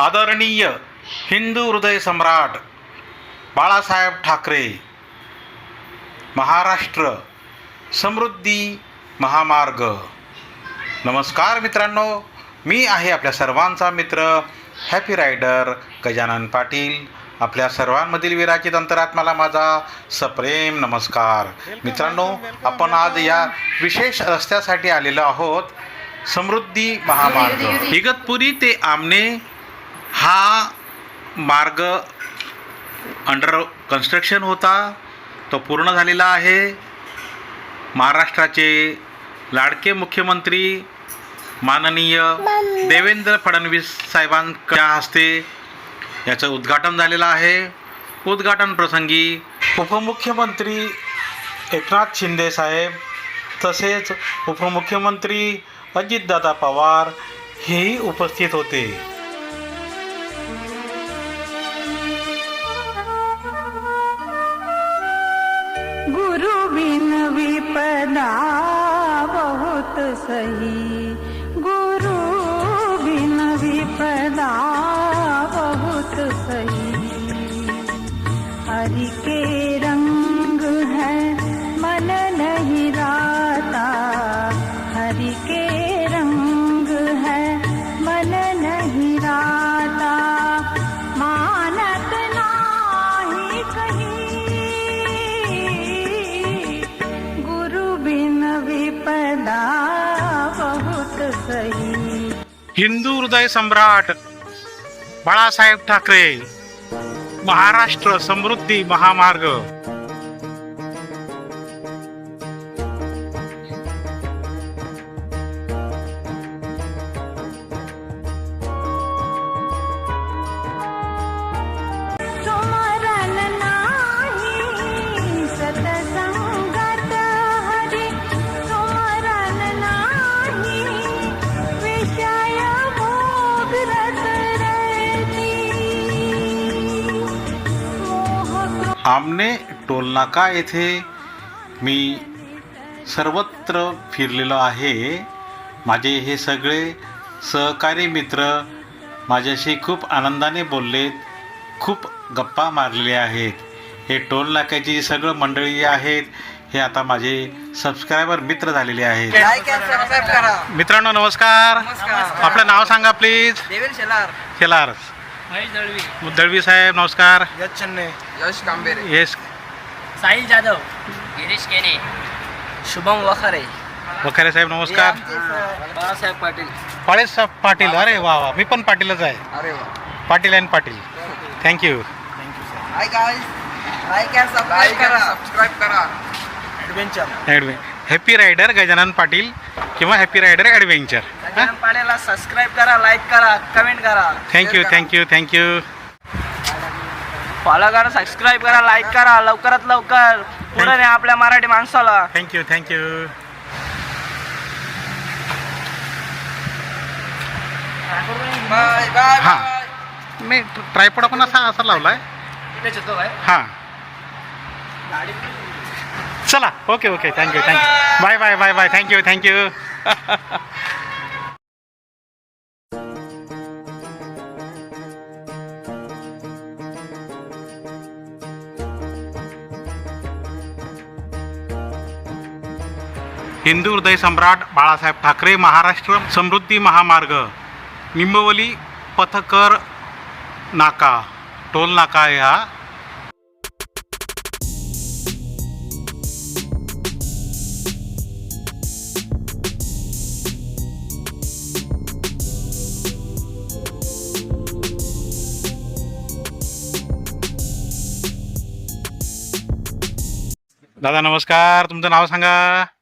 आदरणीय हिंदू हृदय सम्राट बाळासाहेब ठाकरे महाराष्ट्र समृद्धी महामार्ग. नमस्कार मित्रांनो मी आहे आपल्या सर्वांचा मित्र हॅपी रायडर गजानन पाटील. आपल्या सर्वांमधील विराजित अंतरात्माला माझा सप्रेम नमस्कार. मित्रांनो आपण आज या विशेष रस्त्यासाठी आलेलो आहोत समृद्धी महामार्ग. इगतपुरी ते आमने हा मार्ग अंडर कन्स्ट्रक्शन होता तो पूर्ण झालेला आहे. महाराष्ट्राचे लाडके मुख्यमंत्री माननीय. देवेंद्र फडणवीस साहेबांच्या हस्ते याचं उद्घाटन झालेलं आहे. उद्घाटन प्रसंगी उपमुख्यमंत्री एकनाथ शिंदे साहेब तसेच उपमुख्यमंत्री अजितदादा पवार हेही उपस्थित होते. विपदा बहुत सही गुरु बिन विपदा हिंदू हृदय सम्राट बाळासाहेब ठाकरे महाराष्ट्र समृद्धी महामार्ग. टोलनाका येथे. मी सर्वत्र फिरलेलो आहे. माझे हे सगळे सहकारी मित्र माझ्याशी खूप आनंदाने बोललेत खूप गप्पा मारलेले आहेत. हे टोल नाक्याची जी सगळं मंडळी आहेत हे आता माझे सबस्क्रायबर मित्र झालेले आहेत. मित्रांनो नमस्कार. नमस्कार. आपलं नाव सांगा प्लीज देवेन शेलार. दळवी. दळवी साहेब नमस्कार. यश चन्ने. यश कांबेरे. येस साहिल जाधव गिरीश केने शुभम वखारे. वखारे साहेब नमस्कार. बाळासाहेब पाटील. पाळे साहेब पाटील अरे वा वा. मी पण पाटीलच आहे. अरे वा. Patil and Patil. Thank you adventure happy rider Gajanan Patil किंवा हॅपी रायडर ॲडव्हेंचर गजानन पाडेला सबस्क्राईब करा लाईक करा कमेंट करा. Thank you thank you thank you follow करा सबस्क्राईब करा लाईक करा लवकरात लवकर. पुढे न्या आपल्या मराठी माणसाला. थँक्यू थँक्यू बाय बाय हां. नाही ट्रायपॉड पण असा असा लावला आहे हां. चला. Okay okay thank you thank you bye bye bye bye thank you thank you Hindu हृदय सम्राट बाळासाहेब ठाकरे महाराष्ट्र समृद्धी महामार्ग निंबवली पथकर नाका टोल नाका ह्या दादा नमस्कार. तुमचं नाव सांगा.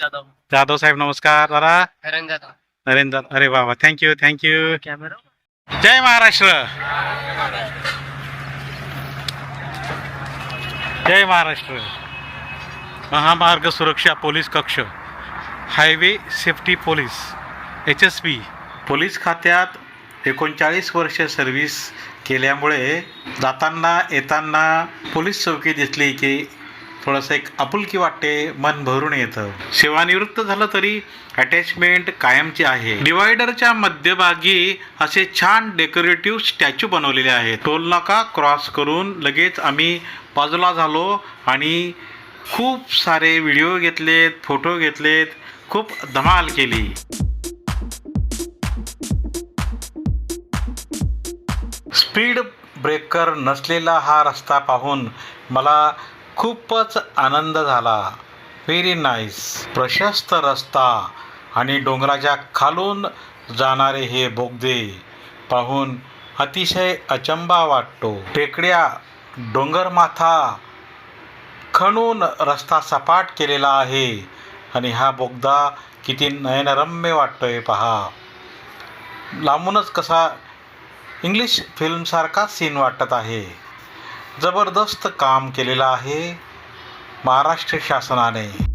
जाधव. जाधव साहेब नमस्कार. दादा? जाधव. नरेंद्र अरे वा वा thank you thank you camera. जय महाराष्ट्र. जय महाराष्ट्र. महामार्ग सुरक्षा पोलीस कक्ष highway safety police H S P police खात्यात एकोणचाळीस वर्ष सर्व्हिस केल्यामुळे जाताना येताना पोलीस चौकी दिसली की थोडंसं एक आपुलकी वाटते मन भरून येतं. सेवानिवृत्त झालं तरी अटॅचमेंट कायमची आहे. डिवायडरच्या मध्यभागी असे छान डेकोरेटिव्ह स्टॅच्यू बनवलेले आहेत. टोल नाका क्रॉस करून लगेच आम्ही बाजूला झालो आणि खूप सारे व्हिडिओ घेतलेत फोटो घेतलेत खूप धमाल केली. स्पीड ब्रेकर नसलेला हा रस्ता पाहून मला खूपच आनंद झाला. व्हेरी नाईस प्रशस्त रस्ता आणि डोंगराच्या खालून जाणारे हे बोगदे पाहून अतिशय अचंबा वाटतो. टेकड्या डोंगरमाथा खणून रस्ता सपाट केलेला आहे आणि हा बोगदा किती नयनरम्य वाटतोय पहा. लांबूनच कसा इंग्लिश फिल्मसारखा सीन वाटत आहे. जबरदस्त काम केलेलं आहे महाराष्ट्र शासनाने.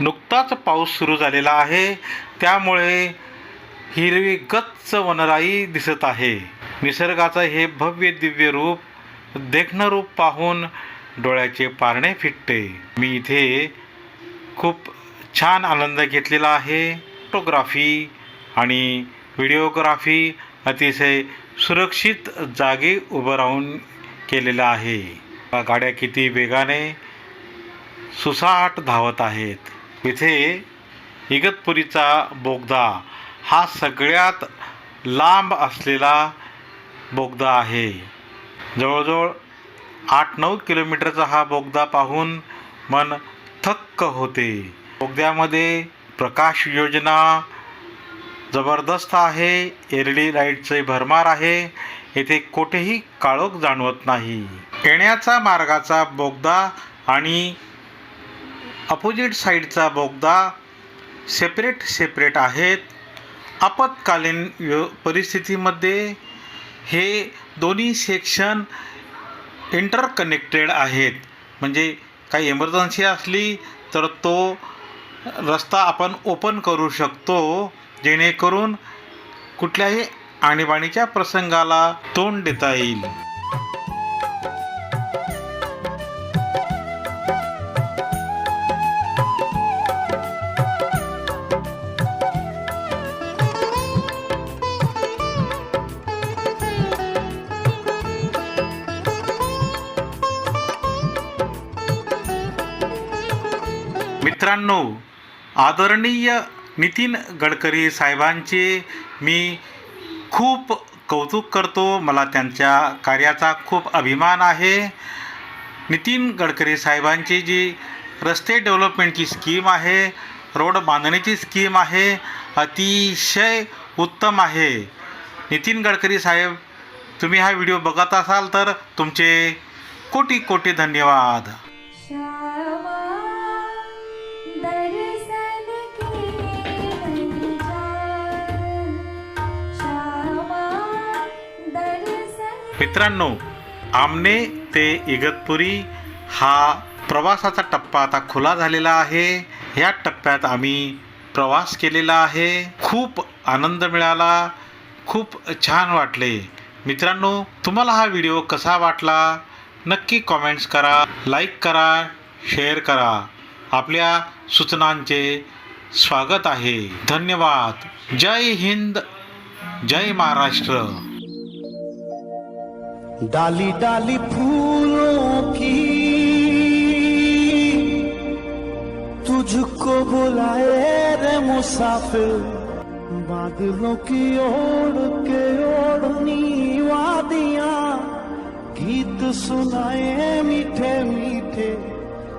नुकताच पाऊस सुरू झालेला आहे. त्यामुळे हिरवी गच्च वनराई दिसत आहे. निसर्गाचं हे भव्य दिव्य रूप देखणं रूप पाहून डोळ्याचे पारणे फिटते. मी इथे खूप छान आनंद घेतलेला आहे. फोटोग्राफी आणि व्हिडिओग्राफी अतिशय सुरक्षित जागी उभं राहून केलेलं आहे. गाड्या किती वेगाने सुसाट धावत आहेत. इथे इगतपुरीचा बोगदा हा सगळ्यात लांब असलेला बोगदा आहे. जवळजवळ आठ नऊ किलोमीटरचा हा बोगदा पाहून मन थक्क होते. बोगद्यामध्ये प्रकाश योजना जबरदस्त आहे एल डी लाईटचे भरमार आहे येथे कोठेही काळोख जाणवत नाही. येण्याचा मार्गाचा बोगदा आणि अपोजिट साईडचा बोगदा सेपरेट सेपरेट आहेत. आपत्कालीन व्य परिस्थितीमध्ये हे दोन्ही सेक्शन इंटरकनेक्टेड आहेत. म्हणजे काही इमर्जन्सी असली तर तो रस्ता आपण ओपन करू शकतो जेणेकरून कुठल्याही आणीबाणीच्या प्रसंगाला तोंड देता येईल. मित्रांनो आदरणीय नितीन गडकरी साहेबांचे मी खूप कौतुक करतो. मला त्यांच्या कार्याचा खूप अभिमान आहे. नितीन गडकरी साहेबांची जी रस्ते डेव्हलपमेंटची स्कीम आहे रोड बांधणीची स्कीम आहे अतिशय उत्तम आहे. नितीन गडकरी साहेब तुम्ही हा व्हिडिओ बघत असाल तर तुमचे कोटी कोटी धन्यवाद. मित्रांनो आमने ते इगतपुरी हा प्रवासाचा टप्पा आता खुला झालेला आहे. ह्या टप्प्यात आम्ही प्रवास केलेला आहे. खूप आनंद मिळाला. खूप छान वाटले. मित्रांनो तुम्हाला हा व्हिडिओ कसा वाटला? नक्की कॉमेंट्स करा लाईक करा शेअर करा. आपल्या सूचनांचे स्वागत आहे. धन्यवाद. जय हिंद. जय महाराष्ट्र. डाली डाली फूलों की। तुझको बुलाए रे मुसाफिर बादलों की ओढ़ के ओढ़नी वादियां गीत सुनाए मीठे मीठे